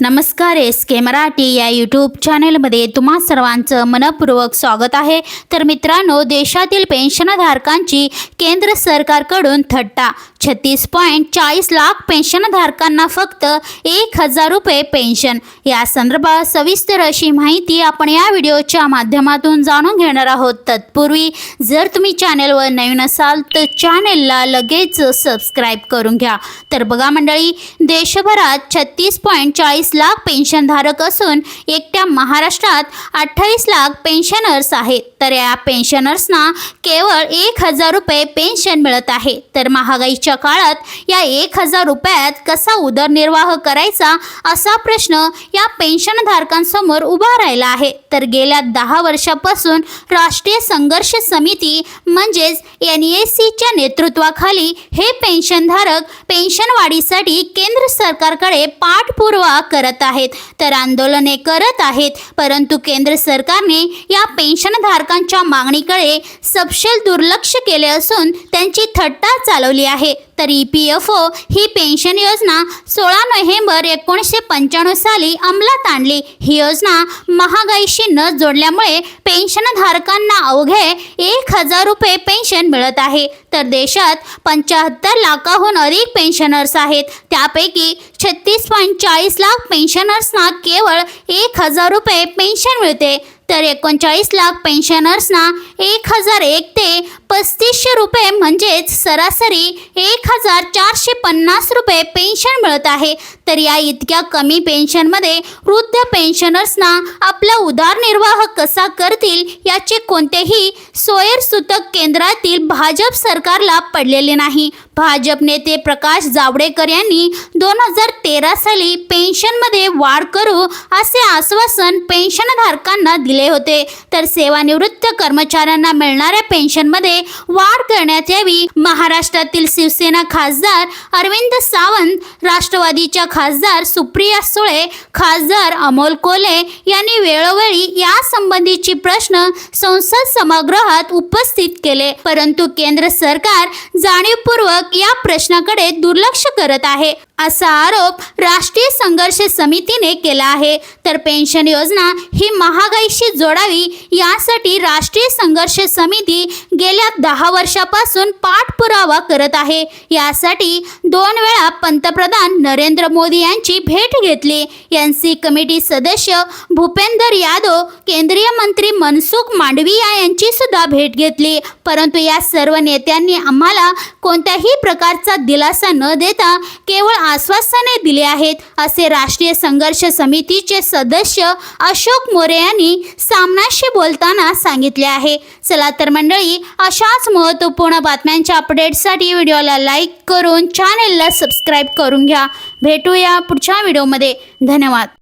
नमस्कार एस के मराठी या यूट्यूब चॅनेलमध्ये तुम्हा सर्वांचं मनपूर्वक स्वागत आहे. तर मित्रांनो देशातील पेन्शनधारकांची केंद्र सरकारकडून थट्टा छत्तीस पॉईंट चाळीस लाख पेन्शनधारकांना फक्त एक हजार रुपये पेन्शन. या संदर्भात सविस्तर अशी माहिती आपण या व्हिडिओच्या माध्यमातून जाणून घेणार आहोत. तत्पूर्वी जर तुम्ही चॅनेलवर नवीन असाल तर चॅनेलला लगेच सबस्क्राईब करून घ्या. तर बघा मंडळी देशभरात छत्तीस पॉईंट चाळीस लाख पेन्शनधारक असून एकट्या महाराष्ट्रात अठ्ठावीस लाख पेन्शनर्स आहेत. तर या पेन्शनर्सना केवळ एक हजार रुपये पेन्शन मिळत आहे. तर महागाईच्या काळात या एक हजार रुपयात कसा उदरनिर्वाह करायचा असा प्रश्न या पेन्शनधारकांसमोर उभा राहिला आहे. तर गेल्या दहा वर्षापासून राष्ट्रीय संघर्ष समिती म्हणजेच एन एस सीच्या नेतृत्वाखाली हे पेन्शनधारक पेन्शन वाढीसाठी केंद्र सरकारकडे पाठपुरावा करत आहेत. तर आंदोलने करत आहेत. परंतु केंद्र सरकारने या पेन्शनधारकांच्या मागणीकडे सपशेल दुर्लक्ष केले असून त्यांची थट्टा चालवली आहे. तर ई पी एफ ओ ही पेन्शन योजना सोळा नोव्हेंबर एकोणीसशे पंच्याण्णव साली अंमलात आणली. ही योजना महागाईशी न जोडल्यामुळे पेन्शनधारकांना अवघे एक हजार रुपये पेन्शन मिळत आहे. तर देशात पंच्याहत्तर लाखाहून अधिक पेन्शनर्स आहेत. त्यापैकी छत्तीस पॉईंट चाळीस लाख पेन्शनर्सना केवळ एक हजार रुपये पेन्शन मिळते. तर एकोणचाळीस लाख पेन्शनर्सना एक हजार एक ते पस्तीसशे रुपये म्हणजेच सरासरी एक हजार चारशे पन्नास रुपये पेन्शन मिळत आहे. तर या इतक्या कमी पेन्शनमध्ये वृद्ध पेन्शनर्सना आपला उदारनिर्वाह कसा करतील याचे कोणतेही सोयरसूतक केंद्रातील भाजप सरकारला पडलेले नाही. भाजप नेते प्रकाश जावडेकर यांनी दोन हजार तेरा साली पेन्शनमध्ये वाढ करू असे आश्वासन पेन्शनधारकांना दिले होते. तर सेवानिवृत्त कर्मचाऱ्यांना मिळणाऱ्या पेन्शनमध्ये वाढ करण्यात यावी. महाराष्ट्रातील शिवसेना खासदार अरविंद सावंत राष्ट्रवादीच्या खासदार सुप्रिया सुळे खासदार अमोल कोले यांनी वेळोवेळी यासंबंधीची प्रश्न संसद सभागृहात उपस्थित केले. परंतु केंद्र सरकार जाणीवपूर्वक या प्रश्नाकडे दुर्लक्ष करत आहे. असा आरोप राष्ट्रीय संघर्ष समितीने केला आहे. तर पेन्शन योजना ही महागाईशी जोडावी यासाठी राष्ट्रीय संघर्ष समिती गेल्या दहा वर्षापासून पाठपुरावा करत आहे. यासाठी दोन वेळा पंतप्रधान नरेंद्र मोदी यांची भेट घेतली. एन सी कमिटी सदस्य भूपेंदर यादव केंद्रीय मंत्री मनसुख मांडविया यांची सुद्धा भेट घेतली. परंतु या सर्व नेत्यांनी आम्हाला कोणत्याही प्रकारचा दिलासा न देता केवळ आश्वासने दिले आहेत असे राष्ट्रीय संघर्ष समितीचे सदस्य अशोक मोरे यांनी सामनाशी बोलताना सांगितले आहे. चला तर मंडळी अशाच महत्त्वपूर्ण बातम्यांच्या अपडेटसाठी व्हिडिओला लाईक करून चॅनेलला सबस्क्राईब करून घ्या. भेटूया पुढच्या व्हिडिओमध्ये धन्यवाद.